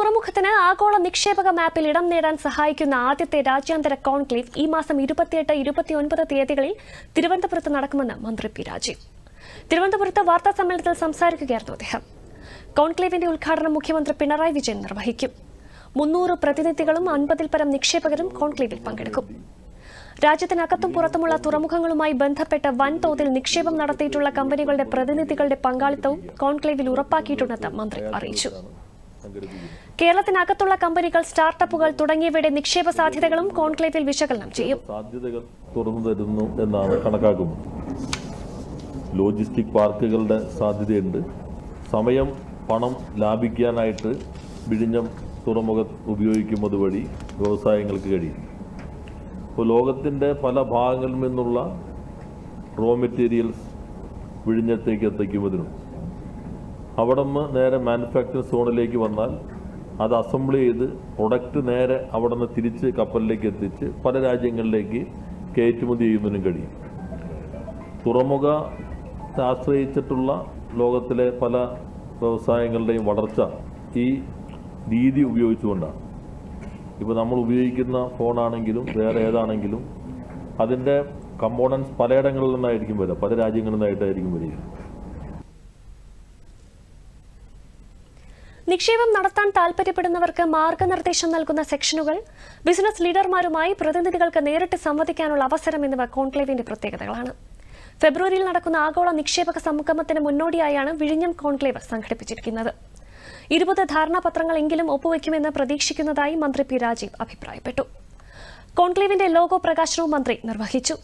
തുറമുഖത്തിന് ആഗോള നിക്ഷേപക മാപ്പിൽ ഇടം നേടാൻ സഹായിക്കുന്ന ആദ്യത്തെ രാജ്യാന്തര കോൺക്ലേവ് ഈ മാസം ഇരുപത്തിയെട്ട് ഇരുപത്തിയൊൻപത് തീയതികളിൽ തിരുവനന്തപുരത്ത് നടക്കുമെന്ന് മന്ത്രി പി രാജീവ്. തിരുവനന്തപുരത്ത് വാർത്താ സമ്മേളനത്തിൽ സംസാരിക്കുകയായിരുന്നു അദ്ദേഹം. കോൺക്ലേവിന്റെ ഉദ്ഘാടനം മുഖ്യമന്ത്രി പിണറായി വിജയൻ നിർവഹിക്കും. മുന്നൂറ് പ്രതിനിധികളും അൻപതിൽ പരം നിക്ഷേപകരും കോൺക്ലേവിൽ പങ്കെടുക്കും. രാജ്യത്തിനകത്തും പുറത്തുമുള്ള തുറമുഖങ്ങളുമായി ബന്ധപ്പെട്ട് വൻതോതിൽ നിക്ഷേപം നടത്തിയിട്ടുള്ള കമ്പനികളുടെ പ്രതിനിധികളുടെ പങ്കാളിത്തവും കോൺക്ലേവിൽ ഉറപ്പാക്കിയിട്ടുണ്ടെന്ന് മന്ത്രി അറിയിച്ചു. കേരളത്തിനകത്തുള്ള കമ്പനികൾ സ്റ്റാർട്ടപ്പുകൾ തുടങ്ങിയവയുടെ നിക്ഷേപ സാധ്യതകളും കോൺക്ലേവിൽ വിശകലനം ചെയ്യും. സാധ്യതകൾ തുറന്നു തരുന്നു എന്നാണ് കണക്കാക്കുന്നത്. ലോജിസ്റ്റിക് പാർക്കുകളുടെ സാധ്യതയുണ്ട്. സമയം പണം ലാഭിക്കാനായിട്ട് വിഴിഞ്ഞം തുറമുഖം ഉപയോഗിക്കുന്നത് വഴി വ്യവസായങ്ങൾക്ക് കഴിയും. ഇപ്പോൾ ലോകത്തിന്റെ പല ഭാഗങ്ങളിൽ നിന്നുള്ള റോ മെറ്റീരിയൽസ് വിഴിഞ്ഞത്തേക്ക് എത്തിക്കുന്നതിനും അവിടെ നിന്ന് നേരെ മാനുഫാക്ചറിങ് സോണിലേക്ക് വന്നാൽ അത് അസംബിൾ ചെയ്ത് പ്രൊഡക്റ്റ് നേരെ അവിടെ നിന്ന് തിരിച്ച് കപ്പലിലേക്ക് എത്തിച്ച് പല രാജ്യങ്ങളിലേക്ക് കയറ്റുമതി ചെയ്യുന്നതിനും കഴിയും. തുറമുഖ ആശ്രയിച്ചിട്ടുള്ള ലോകത്തിലെ പല വ്യവസായങ്ങളുടെയും വളർച്ച ഈ രീതി ഉപയോഗിച്ചുകൊണ്ടാണ്. ഇപ്പോൾ നമ്മൾ ഉപയോഗിക്കുന്ന ഫോണാണെങ്കിലും വേറെ ഏതാണെങ്കിലും അതിന്റെ കമ്പോണൻസ് പലയിടങ്ങളിൽ നിന്നായിരിക്കും വരിക പല രാജ്യങ്ങളിൽ നിന്നായിട്ടായിരിക്കും വരിക. നിക്ഷേപം നടത്താൻ താൽപര്യപ്പെടുന്നവർക്ക് മാർഗനിർദ്ദേശം നൽകുന്ന സെക്ഷനുകൾ ബിസിനസ് ലീഡർമാരുമായി പ്രതിനിധികൾക്ക് നേരിട്ട് സംവദിക്കാനുള്ള അവസരം എന്നിവ കോൺക്ലേവിന്റെ പ്രത്യേകതകളാണ്. ഫെബ്രുവരിയിൽ നടക്കുന്ന ആഗോള നിക്ഷേപക സംഗമത്തിന് മുന്നോടിയായാണ് വിഴിഞ്ഞം കോൺക്ലേവ് സംഘടിപ്പിച്ചിരിക്കുന്നത്. ഇരുപത് ധാരണാപത്രങ്ങളെങ്കിലും ഒപ്പുവെക്കുമെന്ന് പ്രതീക്ഷിക്കുന്നതായി മന്ത്രി പി രാജീവ് അഭിപ്രായപ്പെട്ടു. കോൺക്ലേവിന്റെ ലോഗോ പ്രകാശനവും മന്ത്രി നിർവഹിച്ചു.